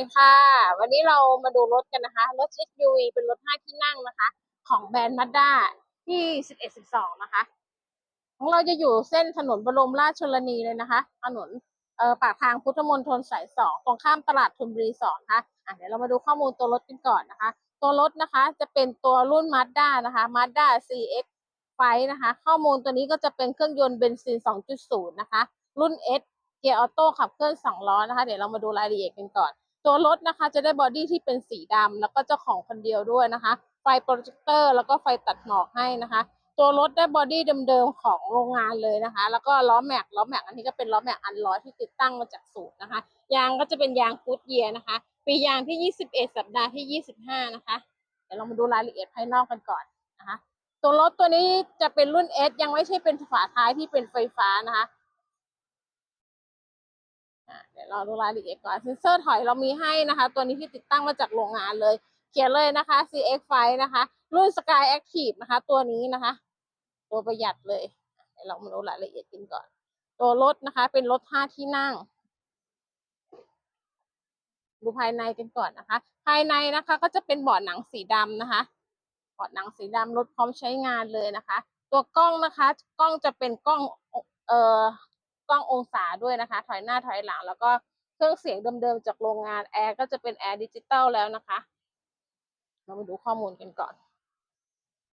ดีค่ะ วันนี้เรามาดูรถกันนะคะ รถ SUV เป็นรถ 5 ที่นั่งนะคะ ของแบรนด์ Mazda ที่ 1112 นะคะ ของเราจะอยู่เส้นถนนบรมราชชนนีเลยนะคะ ถนนเอ่อปากทางพุทธมณฑลสายสองตรงข้ามตลาดธนบุรีสองค่ะอะเดี๋ยวเรามาดูข้อมูลตัวรถกันก่อนนะคะ ตัวรถนะคะจะเป็นตัวรุ่น Mazda นะคะ Mazda CX ไฟนะคะ ข้อมูลตัวนี้ก็จะเป็นเครื่องยนต์เบนซิน 2.0 นะคะ รุ่น S เกียร์ออโต้ขับเคลื่อน2ล้อนะคะ เดี๋ยวเรามาดูรายละเอียดกันก่อน ตัวรถนะคะจะได้บอดี้ที่เป็นสีดำแล้วก็เจ้าของคนเดียวด้วยนะคะ ไฟโปรเจคเตอร์แล้วก็ไฟตัดหมอกให้นะคะ ตัวรถได้บอดี้เดิมๆของโรงงานเลยนะคะ แล้วก็ล้อแม็กล้อแม็กอันนี้ก็เป็นล้อแม็กอันร้อยที่ติดตั้งมาจากสูตรนะคะ ยางก็จะเป็นยางฟูดเยียนะคะ ปียางที่ 21 สัปดาห์ที่ 25 นะคะ เดี๋ยวเรามาดูรายละเอียดภายนอกกันก่อนนะคะ ตัวรถตัวนี้จะเป็นรุ่น S ยังไม่ใช่เป็นฝาท้ายที่เป็นไฟฟ้านะคะ เดี๋ยวเราดูรายละเอียดก่อนเซนเซอร์ถอยเรามีให้นะคะ ตัวนี้ที่ติดตั้งมาจากโรงงานเลย เขียนเลยนะคะ CX ไฟนะคะ รุ่น Sky Active นะคะ ตัวนี้นะคะ ตัวประหยัดเลยเดี๋ยวเรามาดูรายละเอียดกันก่อน ตัวรถนะคะ เป็นรถห้าที่นั่ง ดูภายในกันก่อนนะคะ ภายในนะคะ ก็จะเป็นเบาะหนังสีดำนะคะเบาะหนังสีดำรถพร้อมใช้งานเลยนะคะ ตัวกล้องนะคะ กล้องจะเป็นกล้องเอ่อ กล้ององศาด้วยนะคะ ถอยหน้าถอยหลัง แล้วก็เครื่องเสียงเดิมๆจากโรงงานแอร์ก็จะเป็นแอร์ดิจิตอลแล้วนะคะ เรามาดูข้อมูลกันก่อน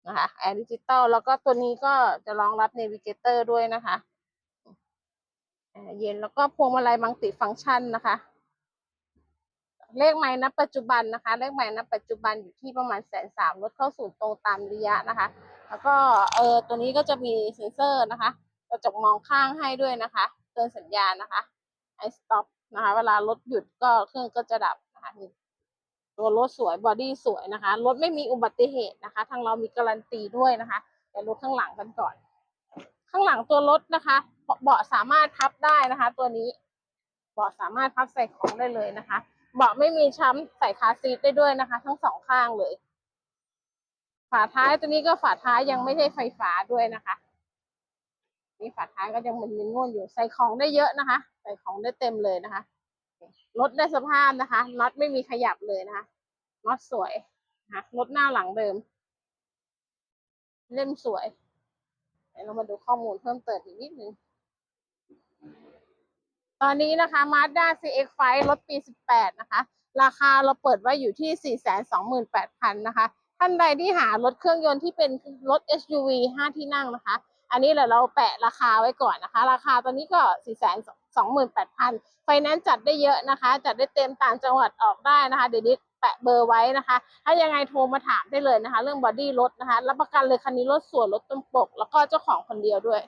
นะคะแอร์ดิจิตอลแล้วก็ตัวนี้ก็จะรองรับเนวิเกเตอร์ด้วยนะคะแอร์เย็นแล้วก็พวงมาลัยมัลติฟังก์ชันนะคะ เลขไม้ณปัจจุบันนะคะ เลขไม้ณปัจจุบันอยู่ที่ประมาณแสนสามรถเข้าสู่ตรงตามระยะนะคะ แล้วก็เออตัวนี้ก็จะมีเซ็นเซอร์นะคะ ระจกมองข้างให้ด้วยนะคะ เตือนสัญญาณนะคะไอสต็อปนะคะ เวลารถหยุดก็เครื่องก็จะดับนะคะตัวรถสวยบอดี้สวยนะคะ รถไม่มีอุบัติเหตุนะคะ ทางเรามีการันตีด้วยนะคะแต่รถข้างหลังกันก่อน ข้างหลังตัวรถนะคะเบาะสามารถพับได้นะคะ ตัวนี้เบาะสามารถพับใส่ของได้เลยนะคะเบาะไม่มีช้ำใส่คาร์ซีทได้ด้วยนะคะ ทั้งสองข้างเลย ฝาท้ายตัวนี้ก็ฝาท้ายยังไม่ใช่ไฟฟ้าด้วยนะคะ นี่ฝาท้ายก็ยังมันมีง่วนอยู่ใส่ของได้เยอะนะคะ ใส่ของได้เต็มเลยนะคะรถได้สภาพนะคะน็อตไม่มีขยับเลยนะคะน็อตสวยนะคะรถหน้าหลังเดิม เล่มสวยเดี๋ยวเรามาดูข้อมูลเพิ่มเติมอีกนิดนึงตอนนี้นะคะ Mazda CX-5 รถปี 18 นะคะ ราคาเราเปิดไว้อยู่ที่ 428,000 นะคะ ท่านใดที่หารถเครื่องยนต์ที่เป็นรถ SUV 5 ที่นั่งนะคะ อันนี้เดี๋ยวเราแปะราคาไว้ก่อนนะคะ ราคาตอนนี้ก็สี่แสนสองหมื่นแปดพันไฟแนนซ์จัดได้เยอะนะคะ จัดได้เต็มต่างจังหวัดออกได้นะคะ เดี๋ยวนี้แปะเบอร์ไว้นะคะ ถ้ายังไงโทรมาถามได้เลยนะคะ เรื่องบอดี้รถนะคะ รับประกันเลยคันนี้รถส่วนรถต้นปก แล้วก็เจ้าของคนเดียวด้วย